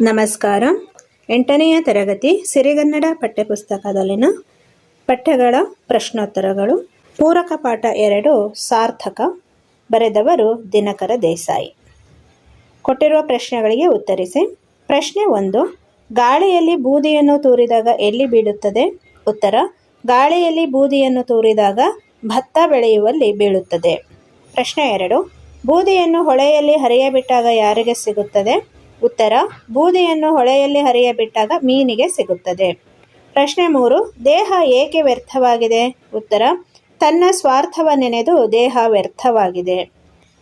ನಮಸ್ಕಾರ. ಎಂಟನೆಯ ತರಗತಿ ಸಿರಿಗನ್ನಡ ಪಠ್ಯಪುಸ್ತಕದಲ್ಲಿನ ಪಠ್ಯಗಳ ಪ್ರಶ್ನೋತ್ತರಗಳು. ಪೂರಕ ಪಾಠ ಎರಡು, ಸಾರ್ಥಕ. ಬರೆದವರು ದಿನಕರ ದೇಸಾಯಿ. ಕೊಟ್ಟಿರುವ ಪ್ರಶ್ನೆಗಳಿಗೆ ಉತ್ತರಿಸಿ. ಪ್ರಶ್ನೆ ಒಂದು, ಗಾಳಿಯಲ್ಲಿ ಬೂದಿಯನ್ನು ತೂರಿದಾಗ ಎಲ್ಲಿ ಬೀಳುತ್ತದೆ? ಉತ್ತರ, ಗಾಳಿಯಲ್ಲಿ ಬೂದಿಯನ್ನು ತೂರಿದಾಗ ಭತ್ತ ಬೆಳೆಯುವಲ್ಲಿ ಬೀಳುತ್ತದೆ. ಪ್ರಶ್ನೆ ಎರಡು, ಬೂದಿಯನ್ನು ಹೊಳೆಯಲ್ಲಿ ಹರಿಯಬಿಟ್ಟಾಗ ಯಾರಿಗೆ ಸಿಗುತ್ತದೆ? ಉತ್ತರ, ಬೂದಿಯನ್ನು ಹೊಳೆಯಲ್ಲಿ ಹರಿಯಬಿಟ್ಟಾಗ ಮೀನಿಗೆ ಸಿಗುತ್ತದೆ. ಪ್ರಶ್ನೆ ಮೂರು, ದೇಹ ಏಕೆ ವ್ಯರ್ಥವಾಗಿದೆ? ಉತ್ತರ, ತನ್ನ ಸ್ವಾರ್ಥವ ನೆನೆದು ದೇಹ ವ್ಯರ್ಥವಾಗಿದೆ.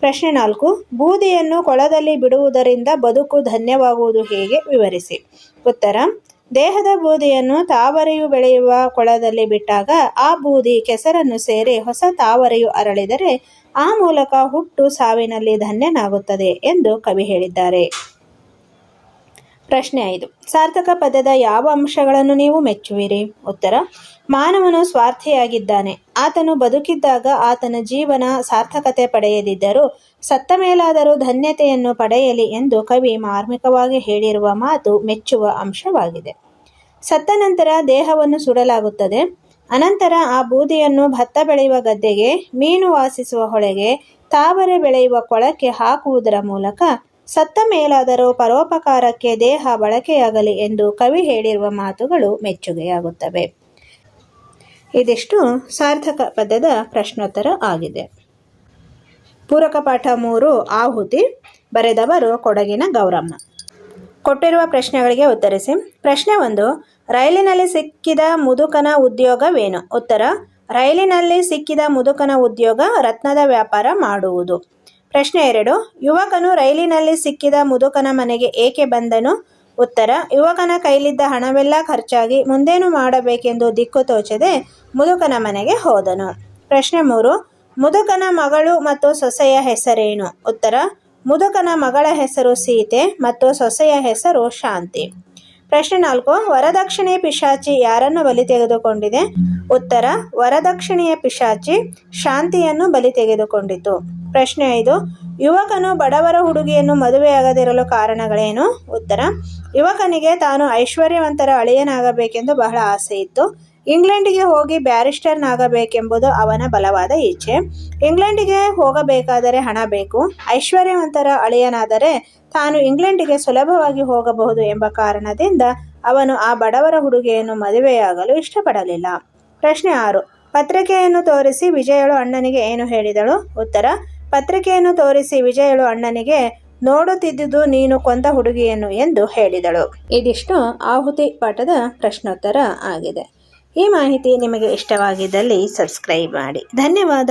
ಪ್ರಶ್ನೆ ನಾಲ್ಕು, ಬೂದಿಯನ್ನು ಕೊಳದಲ್ಲಿ ಬಿಡುವುದರಿಂದ ಬದುಕು ಧನ್ಯವಾಗುವುದು ಹೇಗೆ? ವಿವರಿಸಿ. ಉತ್ತರ, ದೇಹದ ಬೂದಿಯನ್ನು ತಾವರೆಯು ಬೆಳೆಯುವ ಕೊಳದಲ್ಲಿ ಬಿಟ್ಟಾಗ ಆ ಬೂದಿ ಕೆಸರನ್ನು ಸೇರಿ ಹೊಸ ತಾವರೆಯು ಅರಳಿದರೆ ಆ ಮೂಲಕ ಹುಟ್ಟು ಸಾವಿನಲ್ಲಿ ಧನ್ಯನಾಗುತ್ತದೆ ಎಂದು ಕವಿ ಹೇಳಿದ್ದಾರೆ. ಪ್ರಶ್ನೆ ಐದು. ಸಾರ್ಥಕ ಪದದ ಯಾವ ಅಂಶಗಳನ್ನು ನೀವು ಮೆಚ್ಚುವಿರಿ? ಉತ್ತರ, ಮಾನವನು ಸ್ವಾರ್ಥಿಯಾಗಿದ್ದಾನೆ. ಆತನು ಬದುಕಿದ್ದಾಗ ಆತನ ಜೀವನ ಸಾರ್ಥಕತೆ ಪಡೆಯದಿದ್ದರೂ ಸತ್ತ ಮೇಲಾದರೂ ಧನ್ಯತೆಯನ್ನು ಪಡೆಯಲಿ ಎಂದು ಕವಿ ಮಾರ್ಮಿಕವಾಗಿ ಹೇಳಿರುವ ಮಾತು ಮೆಚ್ಚುವ ಅಂಶವಾಗಿದೆ. ಸತ್ತ ನಂತರ ದೇಹವನ್ನು ಸುಡಲಾಗುತ್ತದೆ. ಅನಂತರ ಆ ಬೂದಿಯನ್ನು ಭತ್ತ ಬೆಳೆಯುವ ಗದ್ದೆಗೆ, ಮೀನು ವಾಸಿಸುವ ಹೊಳೆಗೆ, ತಾವರೆ ಬೆಳೆಯುವ ಕೊಳಕ್ಕೆ ಹಾಕುವುದರ ಮೂಲಕ ಸತ್ತ ಮೇಲಾದರೂ ಪರೋಪಕಾರಕ್ಕೆ ದೇಹ ಬಳಕೆಯಾಗಲಿ ಎಂದು ಕವಿ ಹೇಳಿರುವ ಮಾತುಗಳು ಮೆಚ್ಚುಗೆಯಾಗುತ್ತವೆ. ಇದಿಷ್ಟು ಸಾರ್ಥಕ ಪದದ ಪ್ರಶ್ನೋತ್ತರ ಆಗಿದೆ. ಪೂರಕ ಪಾಠ ಮೂರು, ಆಹುತಿ, ಬರೆದವರು ಕೊಡಗಿನ ಗೌರಮ್ಮ. ಕೊಟ್ಟಿರುವ ಪ್ರಶ್ನೆಗಳಿಗೆ ಉತ್ತರಿಸಿ. ಪ್ರಶ್ನೆ ಒಂದು, ರೈಲಿನಲ್ಲಿ ಸಿಕ್ಕಿದ ಮುದುಕನ ಉದ್ಯೋಗವೇನು? ಉತ್ತರ, ರೈಲಿನಲ್ಲಿ ಸಿಕ್ಕಿದ ಮುದುಕನ ಉದ್ಯೋಗ ರತ್ನದ ವ್ಯಾಪಾರ ಮಾಡುವುದು. ಪ್ರಶ್ನೆ ಎರಡು, ಯುವಕನು ರೈಲಿನಲ್ಲಿ ಸಿಕ್ಕಿದ ಮುದುಕನ ಮನೆಗೆ ಏಕೆ ಬಂದನು? ಉತ್ತರ, ಯುವಕನ ಕೈಲಿದ್ದ ಹಣವೆಲ್ಲ ಖರ್ಚಾಗಿ ಮುಂದೇನು ಮಾಡಬೇಕೆಂದು ದಿಕ್ಕು ತೋಚದೆ ಮುದುಕನ ಮನೆಗೆ ಹೋದನು. ಪ್ರಶ್ನೆ ಮೂರು, ಮುದುಕನ ಮಗಳು ಮತ್ತು ಸೊಸೆಯ ಹೆಸರೇನು? ಉತ್ತರ, ಮುದುಕನ ಮಗಳ ಹೆಸರು ಸೀತೆ ಮತ್ತು ಸೊಸೆಯ ಹೆಸರು ಶಾಂತಿ. ಪ್ರಶ್ನೆ ನಾಲ್ಕು, ವರದಕ್ಷಿಣೆ ಪಿಶಾಚಿ ಯಾರನ್ನು ಬಲಿ ತೆಗೆದುಕೊಂಡಿದೆ? ಉತ್ತರ, ವರದಕ್ಷಿಣೆಯ ಪಿಶಾಚಿ ಶಾಂತಿಯನ್ನು ಬಲಿ ತೆಗೆದುಕೊಂಡಿತು. ಪ್ರಶ್ನೆ ಐದು, ಯುವಕನು ಬಡವರ ಹುಡುಗಿಯನ್ನು ಮದುವೆಯಾಗದಿರಲು ಕಾರಣಗಳೇನು? ಉತ್ತರ, ಯುವಕನಿಗೆ ತಾನು ಐಶ್ವರ್ಯವಂತರ ಅಳಿಯನಾಗಬೇಕೆಂದು ಬಹಳ ಆಸೆ ಇತ್ತು ಇಂಗ್ಲೆಂಡಿಗೆ ಹೋಗಿ ಬ್ಯಾರಿಸ್ಟರ್ನಾಗಬೇಕೆಂಬುದು ಅವನ ಬಲವಾದ ಇಚ್ಛೆ ಇಂಗ್ಲೆಂಡಿಗೆ ಹೋಗಬೇಕಾದರೆ ಹಣ ಬೇಕು. ಐಶ್ವರ್ಯವಂತರ ಅಳಿಯನಾದರೆ ತಾನು ಇಂಗ್ಲೆಂಡಿಗೆ ಸುಲಭವಾಗಿ ಹೋಗಬಹುದು ಎಂಬ ಕಾರಣದಿಂದ ಅವನು ಆ ಬಡವರ ಹುಡುಗಿಯನ್ನು ಮದುವೆಯಾಗಲು ಇಷ್ಟಪಡಲಿಲ್ಲ. ಪ್ರಶ್ನೆ ಆರು. ಪತ್ರಿಕೆಯನ್ನು ತೋರಿಸಿ ವಿಜಯಳು ಅಣ್ಣನಿಗೆ ಏನು ಹೇಳಿದಳು? ಉತ್ತರ. ಪತ್ರಿಕೆಯನ್ನು ತೋರಿಸಿ ವಿಜಯಳು ಅಣ್ಣನಿಗೆ, ನೋಡುತ್ತಿದ್ದುದು ನೀನು ಕೊಂದ ಹುಡುಗಿಯನ್ನು ಎಂದು ಹೇಳಿದಳು. ಇದಿಷ್ಟು ಆಹುತಿ ಪಾಠದ ಪ್ರಶ್ನೋತ್ತರ ಆಗಿದೆ. ಈ ಮಾಹಿತಿ ನಿಮಗೆ ಇಷ್ಟವಾಗಿದ್ದಲ್ಲಿ ಸಬ್ಸ್ಕ್ರೈಬ್ ಮಾಡಿ. ಧನ್ಯವಾದ.